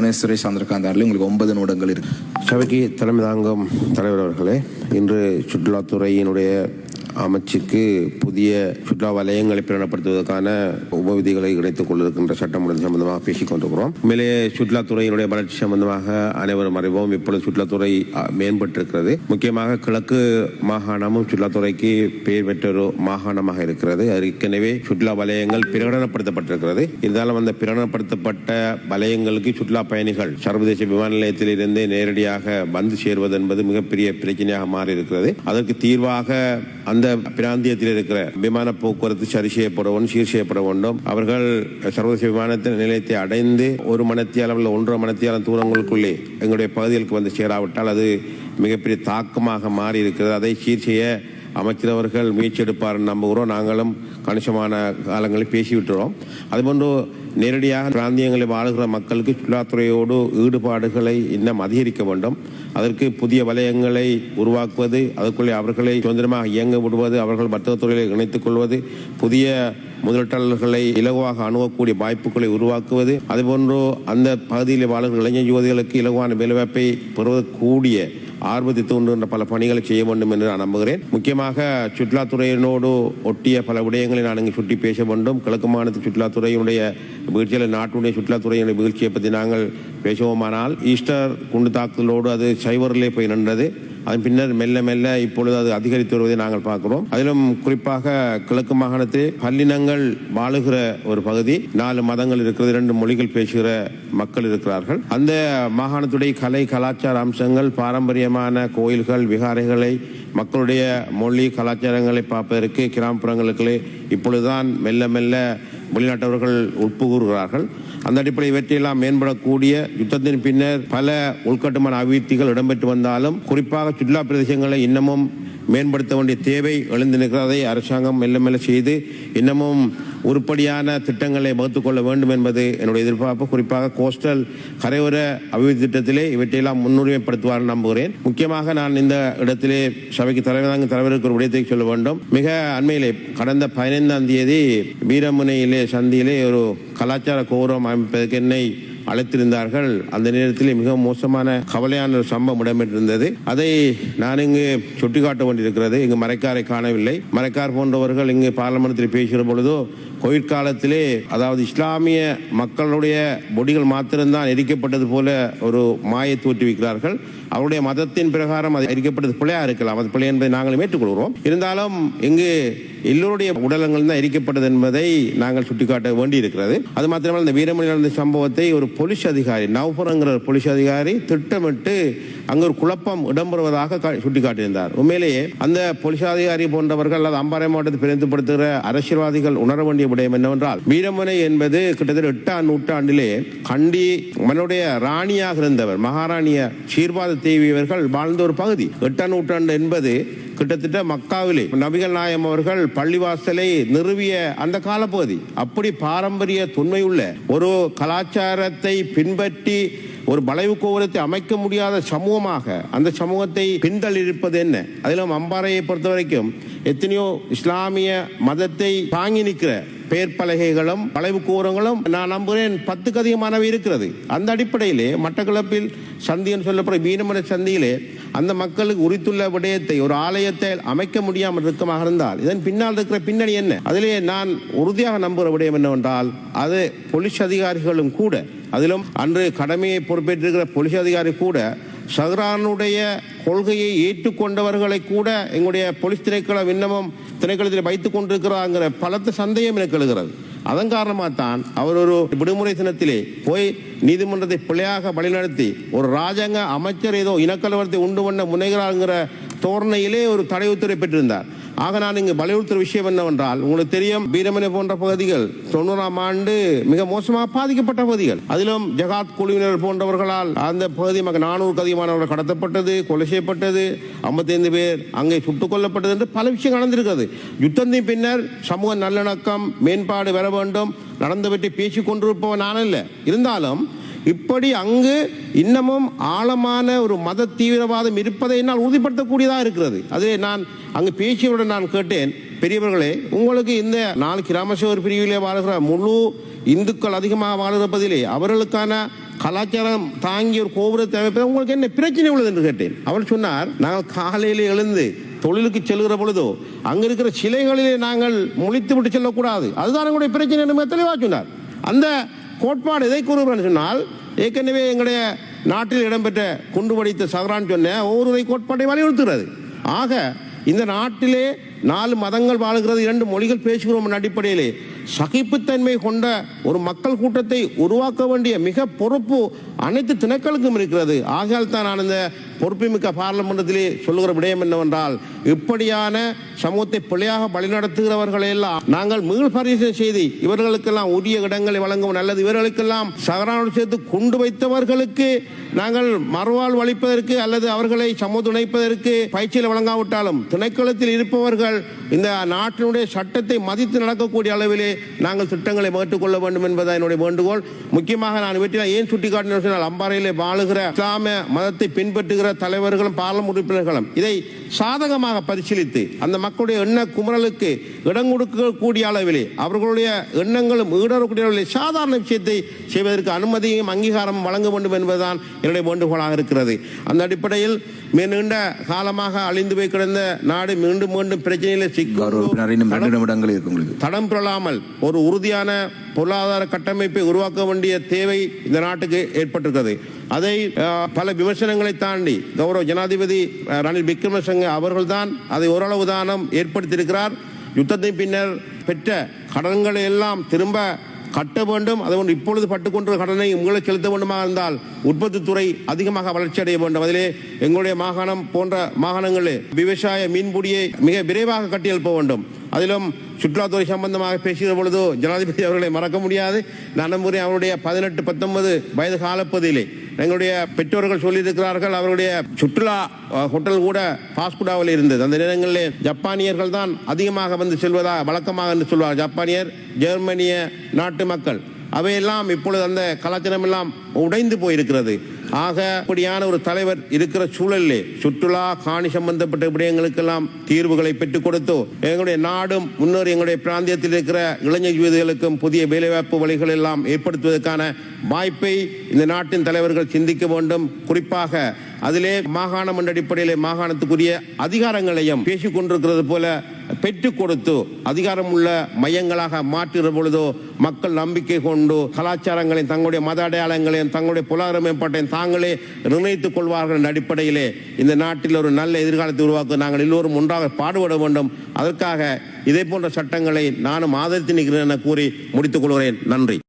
புவனேஸ்வரி சந்திரகாந்தாரில் உங்களுக்கு ஒன்பது நிமிடங்கள் இருக்கு. சபைக்கு தலைமை தாங்கும் தலைவர் அவர்களே இன்று சுற்றுலாத்துறையினுடைய அமைச்சுக்கு புதிய சுற்றுலா வலயங்களை பிரகடனப்படுத்துவதற்கான உபவிதிகளை இணைத்துக் கொண்டிருக்கின்ற சட்டமூலம் சம்பந்தமாக பேசிக் கொண்டிருக்கிறோம். மேலே சுற்றுலாத்துறையினுடைய வளர்ச்சி சம்பந்தமாக அனைவரும் அறிவோம். இப்பொழுது சுற்றுலாத்துறை மேம்பட்டிருக்கிறது. முக்கியமாக கிழக்கு மாகாணமும் சுற்றுலாத்துறைக்கு பெயர் பெற்ற ஒரு மாகாணமாக இருக்கிறது. ஏற்கனவே சுற்றுலா வலயங்கள் பிரகடனப்படுத்தப்பட்டிருக்கிறது. இருந்தாலும் அந்த பிரகடனப்படுத்தப்பட்ட வலயங்களுக்கு சுற்றுலா பயணிகள் சர்வதேச விமான நிலையத்தில் இருந்து நேரடியாக வந்து சேர்வது என்பது மிகப்பெரிய பிரச்சனையாக மாறி இருக்கிறது அதற்கு தீர்வாக அந்த பிராந்தியத்தில் இருக்கிற விமான போக்குவரத்து சரி செய்யப்பட வேண்டும் சீர் செய்யப்பட வேண்டும். அவர்கள் சர்வதேச விமான நிலையத்தை அடைந்து ஒரு மணத்தியாலம் ஒன்றரை மணத்தியாலம் தூரங்களுக்குள்ளே எங்களுடைய பகுதிகளுக்கு வந்து சேராவிட்டால் அது மிகப்பெரிய தாக்கமாக மாறி இருக்கிறது அதை சீர் செய்ய அமைச்சர் அவர்கள் முயற்சி எடுப்பார் நம்புகிறோம். நாங்களும் கணிசமான காலங்களில் பேசிவிட்டுறோம். அதுபோன்று நேரடியாக பிராந்தியங்களில் வாழ்கிற மக்களுக்கு சுற்றுலாத்துறையோடு ஈடுபாடுகளை இன்னும் அதிகரிக்க வேண்டும். அதற்கு புதிய வலயங்களை உருவாக்குவது அதற்குள்ளே அவர்களை சுதந்திரமாக இயங்க விடுவது அவர்கள் வர்த்தகத்துறையை இணைத்துக் கொள்வது புதிய முதலீட்டாளர்களை இலகுவாக அணுகக்கூடிய வாய்ப்புகளை உருவாக்குவது அதுபோன்று அந்த பகுதியில் வாழ்கிற இளைஞர் யுவதிகளுக்கு இலகுவான வேலைவாய்ப்பை பெறுவதற்கூடிய ஆர்வத்தை தூண்டுகின்ற பல பணிகளை செய்ய வேண்டும் என்று நான் நம்புகிறேன். முக்கியமாக சுற்றுலாத்துறையினோடு ஒட்டிய பல விடயங்களை நான் இங்கு சுட்டி பேச வேண்டும். கிழக்கு மாநில சுற்றுலாத்துறையினுடைய வீழ்ச்சியில் நாட்டுடைய சுற்றுலாத்துறையினுடைய வீழ்ச்சியை பற்றி நாங்கள் பேசுவோமானால் ஈஸ்டர் குண்டு தாக்குதலோடு அது சைவரிலே போய் நின்றது. அதன் பின்னர் மெல்ல மெல்ல இப்பொழுது அது அதிகரித்து வருவதை நாங்கள் பார்க்கிறோம். அதிலும் குறிப்பாக கிழக்கு மாகாணத்தில் பல்லினங்கள் வாழுகிற ஒரு பகுதி. நாலு மதங்கள் இருக்கிறது இரண்டு மொழிகள் பேசுகிற மக்கள் இருக்கிறார்கள். அந்த மாகாணத்துடைய கலை கலாச்சார அம்சங்கள் பாரம்பரியமான கோயில்கள் விகாரைகளை மக்களுடைய மொழி கலாச்சாரங்களை பார்ப்பதற்கு கிராமப்புறங்களுக்கு இப்பொழுதுதான் மெல்ல மெல்ல வெளிநாட்டவர்கள் உட்புகுகிறார்கள் அந்த அடிப்படை இவற்றையெல்லாம் மேம்படக்கூடிய யுத்தத்தின் பின்னர் பல உள்கட்டுமான அபிவிருத்திகள் இடம்பெற்று வந்தாலும் குறிப்பாக சுற்றுலா பிரதேசங்களை இன்னமும் மேம்படுத்த வேண்டிய தேவை எழுந்து நிற்கிறதை அரசாங்கம் மெல்ல மெல்ல செய்து இன்னமும் உருப்படியான திட்டங்களை வகுத்துக் கொள்ள வேண்டும் என்பது என்னுடைய எதிர்பார்ப்பு. குறிப்பாக கோஸ்டல் கரையோர அபிவிருத்தி திட்டத்திலே இவற்றையெல்லாம் முன்னுரிமைப்படுத்துவார் நம்புகிறேன். முக்கியமாக நான் இந்த இடத்திலே சபைக்கு தலைவர் தலைவருக்கு ஒரு விடயத்தை சொல்ல வேண்டும். மிக அண்மையிலே கடந்த பதினைந்தாம் தேதி வீரமுனையிலே சந்தியிலே ஒரு கலாச்சார கௌரவம் அமைப்பதற்கு என்னை அழைத்திருந்தார்கள். அந்த நேரத்தில் மிக மோசமான கவலையான ஒரு சம்பவம் இடம்பெற்றிருந்தது. அதை நான் இங்கு சுட்டிக்காட்ட வேண்டியிருக்கிறது இங்கு மறைக்காரை காணவில்லை. மறைக்கார் போன்றவர்கள் இங்கு பார்லமெண்டத்தில் பேசுகிற பொழுதோ கோவிட் காலத்திலே அதாவது இஸ்லாமிய மக்களுடைய பொடிகள் மாத்திரம்தான் எரிக்கப்பட்டது போல ஒரு மாயை தோற்றுவிக்கிறார்கள். அவருடைய மதத்தின் பிரகாரம் அது எரிக்கப்பட்டது பிழையா இருக்கலாம். அது பிழை என்பதை நாங்கள் ஏற்றுக்கொள்கிறோம். இருந்தாலும் இங்கு எல்லோருடைய உடலங்கள் தான் எரிக்கப்பட்டது என்பதை நாங்கள் சுட்டிக்காட்ட வேண்டியிருக்கிறது. அது மாத்திரமல்ல இந்த வீரமணி நடந்த சம்பவத்தை ஒரு போலீஸ் அதிகாரி நவபுரங்கிற போலீஸ் அதிகாரி திட்டமிட்டு அங்கு ஒரு குழப்பம் இடம்பெறுவதாக சுட்டிக்காட்டியிருந்தார். உண்மையிலேயே அந்த போலீஸ் அதிகாரி போன்றவர்கள் அல்லது அம்பாறை மாவட்டத்தை பிரிந்துபடுத்துகிற அரசியல்வாதிகள் உணர வேண்டிய விடயம் என்னவென்றால் வீரமனை என்பது கிட்டத்தட்ட எட்டாம் நூற்றாண்டிலே கண்டி மனுடைய ராணியாக இருந்தவர். மகாராணிய சீர்பாத தேவி அவர்கள் வாழ்ந்த ஒரு பகுதி. எட்டாம் நூற்றாண்டு என்பது கிட்டத்தட்ட மக்காவிலே நபிகள் நாயம் அவர்கள் பள்ளிவாசலை நிறுவிய அந்த காலப்பகுதி. அப்படி பாரம்பரிய தொன்மையுள்ள ஒரு கலாச்சாரத்தை பின்பற்றி ஒரு வளைவு கோபுரத்தை அமைக்க முடியாத சமூகமாக அந்த சமூகத்தை பின்தள்ளியிருப்பது என்ன? அதிலும் அம்பாறையை பொறுத்த வரைக்கும் எத்தனையோ இஸ்லாமிய மதத்தை தாங்கி நிற்கிற பெயர் பலகைகளும் வளைவு கூறங்களும் நான் நம்புகிறேன் பத்துக்கு அதிகமானவை இருக்கிறது. அந்த அடிப்படையிலே மட்டக்களப்பில் சந்தின்னு சொல்லப்படுற மீனமர சந்தியிலே அந்த மக்களுக்கு உரித்துள்ள விடயத்தை ஒரு ஆலயத்தை அமைக்க முடியாமல் இருக்கமாக இருந்தால் இதன் பின்னால் இருக்கிற பின்னணி என்ன? அதிலே நான் உறுதியாக நம்புகிற விடயம் என்னவென்றால் அது போலீஸ் அதிகாரிகளும் கூட அதிலும் அன்று கடமையை பொறுப்பேற்றிருக்கிற போலீஸ் அதிகாரி கூட ஷஹ்ரானுடைய கொள்கையை ஏற்றுக்கொண்டவர்களை கூட எங்களுடைய போலீஸ் திணைக்களம் விண்ணமம் திணைக்களத்தில் வைத்துக் கொண்டிருக்கிறாங்கிற பலத்த சந்தேகம் எனக்கு எழுகிறது. அதன் காரணமாக தான் அவர் ஒரு விடுமுறை தினத்திலே போய் நீதிமன்றத்தை பிழையாக வழிநடத்தி ஒரு ராஜாங்க அமைச்சர் ஏதோ இனக்கலவரத்தை உண்டு பண்ண முனைகிறாருங்கிற தோரணையிலே ஒரு தடை உத்தரவை பெற்றிருந்தார். ஆக நான் இங்கு வலியுறுத்துற விஷயம் என்னவென்றால் உங்களுக்கு தெரியும் வீரமணி போன்ற பகுதிகள் தொண்ணூறாம் ஆண்டு மிக மோசமாக பாதிக்கப்பட்ட பகுதிகள். அதிலும் ஜகாத் குழுவினர் போன்றவர்களால் அந்த பகுதி மக்கள் நானூறுக்கு அதிகமானவர்கள் கடத்தப்பட்டது கொலை செய்யப்பட்டது ஐம்பத்தைந்து பேர் அங்கே சுட்டுக் கொல்லப்பட்டது என்று பல விஷயம் நடந்திருக்கிறது. யுத்தத்தின் பின்னர் சமூக நல்லிணக்கம் மேம்பாடு வர வேண்டும் நடந்தவற்றை பேசிக் கொண்டிருப்பவன் நான் இல்லை இருந்தாலும் இப்படி அங்கு இன்னமும் ஆழமான ஒரு மத தீவிரவாதம் இருப்பதை என்னால் உறுதிப்படுத்தக்கூடியதாக இருக்கிறது. அதே நான் அங்கு பேசியவுடன் நான் கேட்டேன் பெரியவர்களே உங்களுக்கு இந்த நாலு கிராமசோர் பிரிவிலே வாழ்கிற முழு இந்துக்கள் அதிகமாக வாழ்கிற பதிலே அவர்களுக்கான கலாச்சாரம் தாங்கிய ஒரு கோபுரத்தை அமைப்பது உங்களுக்கு என்ன பிரச்சனை உள்ளது? என்று கேட்டேன். அவர் சொன்னார் நாங்கள் காலையில் எழுந்து தொழிலுக்கு செல்கிற பொழுதோ அங்கே இருக்கிற சிலைகளிலே நாங்கள் முழித்து விட்டு செல்லக்கூடாது. அதுதான் எங்களுடைய பிரச்சனை என்று தெளிவாக சொன்னார். அந்த கோட்பாடு எதை கூறுகிறேன் சொன்னால் ஏற்கனவே எங்களுடைய நாட்டில் இடம்பெற்ற குண்டு வடித்த சகரான் சொன்ன ஒவ்வொருவரை கோட்பாட்டை வலியுறுத்துகிறது. ஆக இந்த நாட்டிலே நாலு மதங்கள் வாழுகிறது இரண்டு மொழிகள் பேசுகிறோம் அடிப்படையிலே சகிப்புத்தன்மை கொண்ட ஒரு மக்கள் கூட்டத்தை உருவாக்க வேண்டிய மிக பொறுப்பு அனைத்து திணைக்களுக்கும் இருக்கிறது. ஆகையால் தான் நான் இந்த பொறுப்புமிக்க பார்லமெண்டத்திலே சொல்லுகிற விடயம் என்னவென்றால் இப்படியான சமூகத்தை பிழையாக வழிநடத்துகிறவர்களையெல்லாம் நாங்கள் மீள் பரிசீலனை செய்து இவர்களுக்கெல்லாம் உரிய இடங்களை வழங்கவும் நல்லது இவர்களுக்கெல்லாம் சகரானோடு சேர்த்து கொண்டு வைத்தவர்களுக்கு நாங்கள் மறுவாழ் அளிப்பதற்கு அல்லது அவர்களை சமூக இணைப்பதற்கு பயிற்சியில் வழங்காவிட்டாலும் திணைக்களத்தில் இருப்பவர்கள் இந்த நாட்டினுடைய சட்டத்தை மதித்து நடக்கக்கூடிய அளவிலே நாங்கள் திட்டங்களை மேற்கொள்ள வேண்டும் என்பதை என்னுடைய வேண்டுகோள். முக்கியமாக நான் வீட்டில் ஏன் சுட்டிக்காட்டினேன் சொன்னால் அம்பாறையிலே வாழுகிற இஸ்லாம மதத்தை பின்பற்றுகிற தலைவர்களும் பாராளுமன்ற உறுப்பினர்களும் இதை சாதகமாக பரிசீலித்து அந்த மக்களுடைய எண்ண குமுறலுக்கு இடம் கொடுக்கக்கூடிய அளவிலே அவர்களுடைய எண்ணங்களும் ஈடறக்கூடிய அளவிலே சாதாரண விஷயத்தை செய்வதற்கு அனுமதியும் அங்கீகாரம் வழங்க வேண்டும் என்பதுதான் என்னுடைய வேண்டுகோளாக இருக்கிறது. அந்த அடிப்படையில் மிக நீண்ட காலமாக அழிந்து போய் கிடந்த நாடு மீண்டும் மீண்டும் பிரச்சனையில் நிமிடங்கள் இருக்கு உங்களுக்கு. தடம் பெறலாமல் ஒரு உறுதியான பொருளாதார கட்டமைப்பை உருவாக்க வேண்டிய தேவை இந்த நாட்டுக்கு ஏற்பட்டிருக்கிறது. அதை பல விமர்சனங்களை தாண்டி கௌரவ ஜனாதிபதி ரணில் விக்ரமசிங்க அவர்கள்தான் அதை ஓரளவு தானம் ஏற்படுத்தியிருக்கிறார். யுத்தத்தின் பின்னர் பெற்ற கடன்களை எல்லாம் திரும்ப கட்ட வேண்டும். அதுபோன்று இப்பொழுது பட்டுக்கொண்ட கடனை உங்களை செலுத்த வேண்டுமாக இருந்தால் உற்பத்தி துறை அதிகமாக வளர்ச்சி அடைய வேண்டும். அதிலே எங்களுடைய மாகாணம் போன்ற மாகாணங்களில் விவசாய மீன்பிடியை மிக விரைவாக கட்டியெழுப்ப வேண்டும். அதிலும் சுற்றுலாத்துறை சம்பந்தமாக பேசுகிற பொழுது ஜனாதிபதி அவர்களை மறக்க முடியாது. நடைமுறை அவருடைய பதினெட்டு பத்தொன்பது வயது காலப்பகுதியிலே எங்களுடைய பெற்றோர்கள் சொல்லியிருக்கிறார்கள் அவருடைய சுற்றுலா ஹோட்டல் கூட பாஸ்குடாவில் இருந்தது. அந்த நேரங்களில் ஜப்பானியர்கள் தான் அதிகமாக வந்து செல்வதா வழக்கமாக என்று சொல்வார் ஜப்பானியர் ஜெர்மனிய நாட்டு மக்கள். அவையெல்லாம் இப்பொழுது அந்த கலாச்சாரம் எல்லாம் உடைந்து போயிருக்கிறது. ஆக அப்படியான ஒரு தலைவர் இருக்கிற சூழலிலே சுற்றுலா காணி சம்பந்தப்பட்ட விடயங்களுக்கெல்லாம் தீர்வுகளை பெற்றுக் கொடுத்து எங்களுடைய நாடும் முன்னோர் எங்களுடைய பிராந்தியத்தில் இருக்கிற இளைஞர் யுவதிகளுக்கும் புதிய வேலைவாய்ப்பு வழிகள் எல்லாம் ஏற்படுத்துவதற்கான வாய்ப்பை இந்த நாட்டின் தலைவர்கள் சிந்திக்க வேண்டும். குறிப்பாக அதிலே மாகாணம் என்ற அடிப்படையிலே மாகாணத்துக்குரிய அதிகாரங்களையும் பேசிக் கொண்டிருக்கிறது போல பெற்றுக் கொடுத்து அதிகாரமுள்ள மையங்களாக மாற்றுகிற பொழுதோ மக்கள் நம்பிக்கை கொண்டு கலாச்சாரங்களையும் தங்களுடைய மத அடையாளங்களையும் தங்களுடைய பொருளாதார மேம்பாட்டையும் தாங்களே நிர்ணயித்துக் கொள்வார்கள் என்ற அடிப்படையிலே இந்த நாட்டில் ஒரு நல்ல எதிர்காலத்தை உருவாக்க நாங்கள் எல்லோரும் ஒன்றாக பாடுபட வேண்டும். அதற்காக இதே போன்ற சட்டங்களை நானும் ஆதரித்து நிற்கிறேன் என கூறி முடித்துக் கொள்கிறேன். நன்றி.